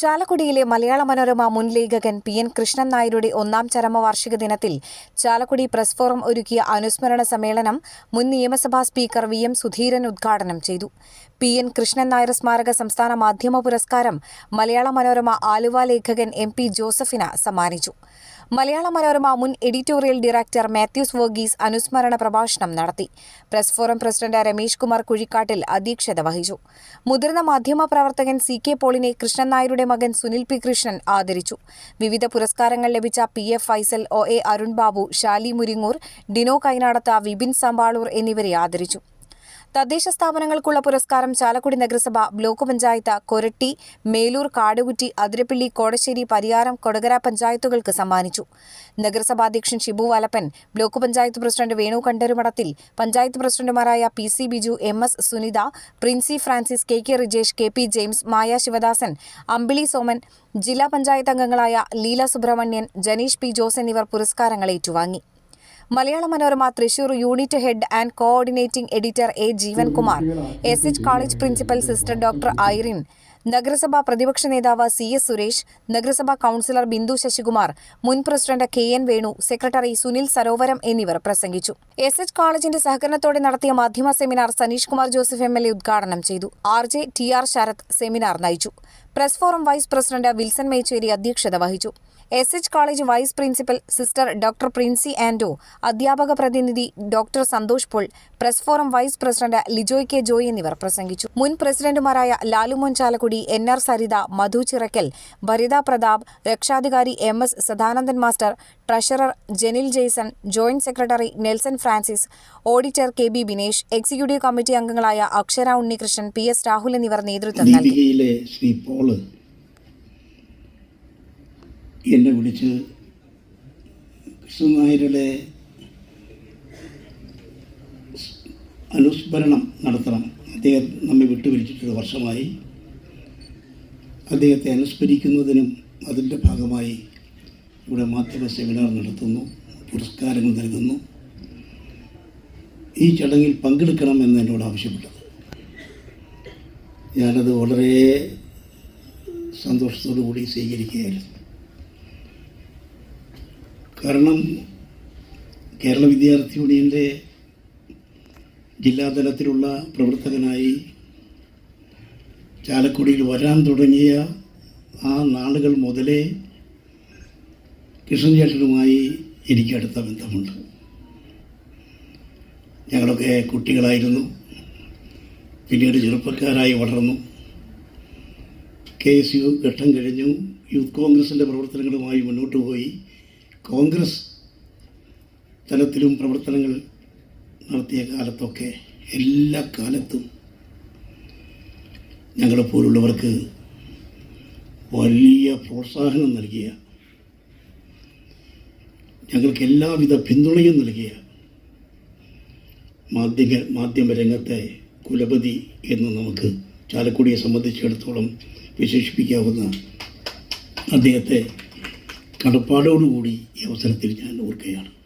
ചാലക്കുടിയിലെ മലയാള മനോരമ മുൻ ലേഖകൻ പി എൻ കൃഷ്ണൻ നായരുടെ ഒന്നാം ചരമവാർഷിക ദിനത്തിൽ ചാലക്കുടി പ്രസ് ഫോറം ഒരുക്കിയ അനുസ്മരണ സമ്മേളനം മുൻ നിയമസഭാ സ്പീക്കർ വി എം സുധീരൻ ഉദ്ഘാടനം ചെയ്തു. പി എൻ കൃഷ്ണൻ നായർ സ്മാരക സംസ്ഥാന മാധ്യമ പുരസ്കാരം മലയാള മനോരമ ആലുവ ലേഖകൻ എം പി ജോസഫിന് സമ്മാനിച്ചു. മലയാള മനോരമ മുൻ എഡിറ്റോറിയൽ ഡയറക്ടർ മാത്യൂസ് വർഗീസ് അനുസ്മരണ പ്രഭാഷണം നടത്തി. Press forum president Ramesh Kumar Kuzhikkattil അധ്യക്ഷത വഹിച്ചു. മുതിർന്ന മാധ്യമ പ്രവർത്തകൻ സി കെ പോളിനെ കൃഷ്ണൻ നായരുടെ മകൻ സുനിൽ പി കൃഷ്ണൻ ആദരിച്ചു. വിവിധ പുരസ്കാരങ്ങൾ ലഭിച്ച P F Faisal O A Arun Babu Shali Muringoor Dino Kainadath Vipin Sambaloor എന്നിവരെ ആദരിച്ചു. തദ്ദേശ സ്ഥാപനങ്ങൾക്കുള്ള പുരസ്കാരം ചാലക്കുടി നഗരസഭ ബ്ലോക്ക് പഞ്ചായത്ത് കൊരട്ടി മേലൂർ കാടുകുറ്റി അതിരപ്പിള്ളി കോടശ്ശേരി പരിയാരം കൊടകര പഞ്ചായത്തുകൾക്ക് സമ്മാനിച്ചു. നഗരസഭാ അധ്യക്ഷൻ ഷിബു വാലപ്പൻ ബ്ലോക്ക് പഞ്ചായത്ത് പ്രസിഡന്റ് വേണു കണ്ടരുമടത്തിൽ പഞ്ചായത്ത് പ്രസിഡന്റുമാരായ P C Biju M S Sunitha Princy Francis K K Rijesh K P James Maya Sivadasan Ambili Soman ജില്ലാ പഞ്ചായത്ത് അംഗങ്ങളായ ലീല സുബ്രഹ്മണ്യൻ ജനീഷ് പി ജോസ് എന്നിവർ പുരസ്കാരങ്ങൾ ഏറ്റുവാങ്ങി. Malayala Manorama Thrissur unit head and coordinating editor A Jeevankumar S H college principal sister doctor Irene നഗരസഭാ പ്രതിപക്ഷ നേതാവ് C S Suresh നഗരസഭാ councillor Bindu Sasikumar മുൻ president K N Venu secretary Sunil Sarovaram എന്നിവർ പ്രസംഗിച്ചു. എസ് എച്ച് കോളേജിന്റെ സഹകരണത്തോടെ നടത്തിയ മാധ്യമ seminar Saneesh Kumar Joseph M L A ഉദ്ഘാടനം ചെയ്തു. R J T R Sarath seminar നയിച്ചു. Press forum vice president Wilson Mecheri അധ്യക്ഷത വഹിച്ചു. S H college vice principal sister doctor Princy Ando അധ്യാപക പ്രതിനിധി doctor Santhosh Paul press forum vice president Lijoy K Joy എന്നിവർ പ്രസംഗിച്ചു. മുൻ പ്രസിഡന്റുമാരായ Lalumon Chalakudy N R Saritha Madhu Chirakkal Bharitha Prathap രക്ഷാധികാരി M S Sadanandan master treasurer Jenil Jaison joint secretary Nelson Francis auditor K B Binesh executive committee അംഗങ്ങളായ Akshara Unnikrishnan P S Rahul എന്നിവർ നേതൃത്വം നൽകി. എന്നെ വിളിച്ച് കൃഷ്ണനായരുടെ അനുസ്മരണം നടത്തണം. അദ്ദേഹം നമ്മെ വിട്ടുപിരിച്ചിട്ടൊരു വർഷമായി. അദ്ദേഹത്തെ അനുസ്മരിക്കുന്നതിനും അതിന്റെ ഭാഗമായി ഇവിടെ മാധ്യമ സെമിനാർ നടത്തുന്നു പുരസ്കാരങ്ങൾ നൽകുന്നു. ഈ ചടങ്ങിൽ പങ്കെടുക്കണമെന്ന് എന്നോട് ആവശ്യപ്പെട്ടത്. ഞാനത് വളരെ സന്തോഷത്തോടു കൂടി സ്വീകരിക്കുകയായിരുന്നു. കാരണം കേരള വിദ്യാർത്ഥി യൂണിയന്റെ ജില്ലാതലത്തിലുള്ള പ്രവർത്തകനായി ചാലക്കുടിയിൽ വരാൻ തുടങ്ങിയ ആ നാളുകൾ മുതലേ കൃഷ്ണചേട്ടനുമായി എനിക്ക് അടുത്ത ബന്ധമുണ്ട്. ഞങ്ങളൊക്കെ കുട്ടികളായിരുന്നു. പിന്നീട് ചെറുപ്പക്കാരായി വളർന്നു. കെ എസ് യു ഘട്ടം കഴിഞ്ഞു. യൂത്ത് കോൺഗ്രസിന്റെ പ്രവർത്തനങ്ങളുമായി മുന്നോട്ട് പോയി. കോൺഗ്രസ് തലത്തിലും പ്രവർത്തനങ്ങൾ നടത്തിയ കാലത്തൊക്കെ എല്ലാ കാലത്തും ഞങ്ങളെപ്പോലുള്ളവർക്ക് വലിയ പ്രോത്സാഹനം നൽകിയ ഞങ്ങൾക്ക് എല്ലാവിധ പിന്തുണയും നൽകിയ മാധ്യമ മാധ്യമരംഗത്തെ കുലപതി എന്ന് നമുക്ക് ചാലക്കുടിയെ സംബന്ധിച്ചിടത്തോളം വിശേഷിപ്പിക്കാവുന്ന അദ്ദേഹത്തെ കടപ്പാടോടുകൂടി ഈ അവസരത്തിൽ ഞാൻ ഓർക്കുകയാണ്.